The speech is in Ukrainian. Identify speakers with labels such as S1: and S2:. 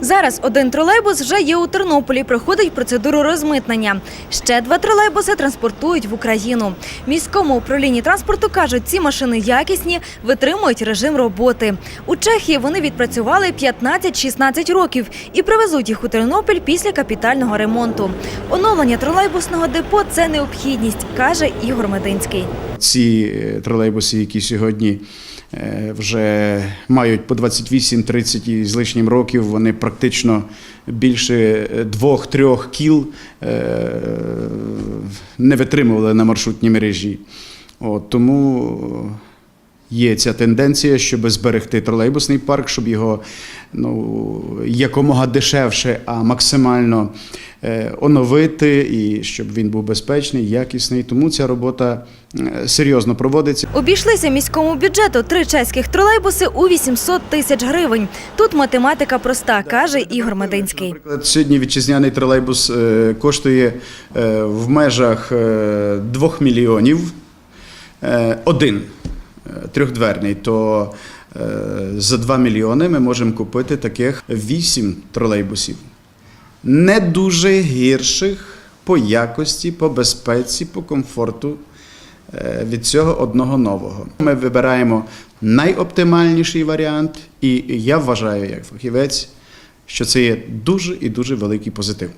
S1: Зараз один тролейбус вже є у Тернополі, проходить процедуру розмитнення. Ще два тролейбуси транспортують в Україну. Міському управлінні транспорту кажуть, ці машини якісні, витримують режим роботи. У Чехії вони відпрацювали 15-16 років і привезуть їх у Тернопіль після капітального ремонту. Оновлення тролейбусного депо це необхідність, каже Ігор Мединський.
S2: Ці е, тролейбуси, які сьогодні е, вже мають по 28-30 і з лишнім років, вони практично більше двох-трьох кіл е, не витримували на маршрутній мережі. От, тому є ця тенденція, щоб зберегти тролейбусний парк, щоб його ну, якомога дешевше, а максимально е, оновити, і щоб він був безпечний, якісний. Тому ця робота е, серйозно проводиться.
S1: Обійшлися міському бюджету три чеських тролейбуси у 800 тисяч гривень. Тут математика проста, каже Ігор Мединський.
S2: Наприклад, сьогодні вітчизняний тролейбус е, коштує е, в межах 2 мільйонів е, один е, трьохдверний, то е, за 2 мільйони ми можемо купити таких 8 тролейбусів. Не дуже гірших по якості, по безпеці, по комфорту е, від цього одного нового. Ми вибираємо найоптимальніший варіант, і я вважаю, як фахівець, що це є дуже і дуже великий позитив.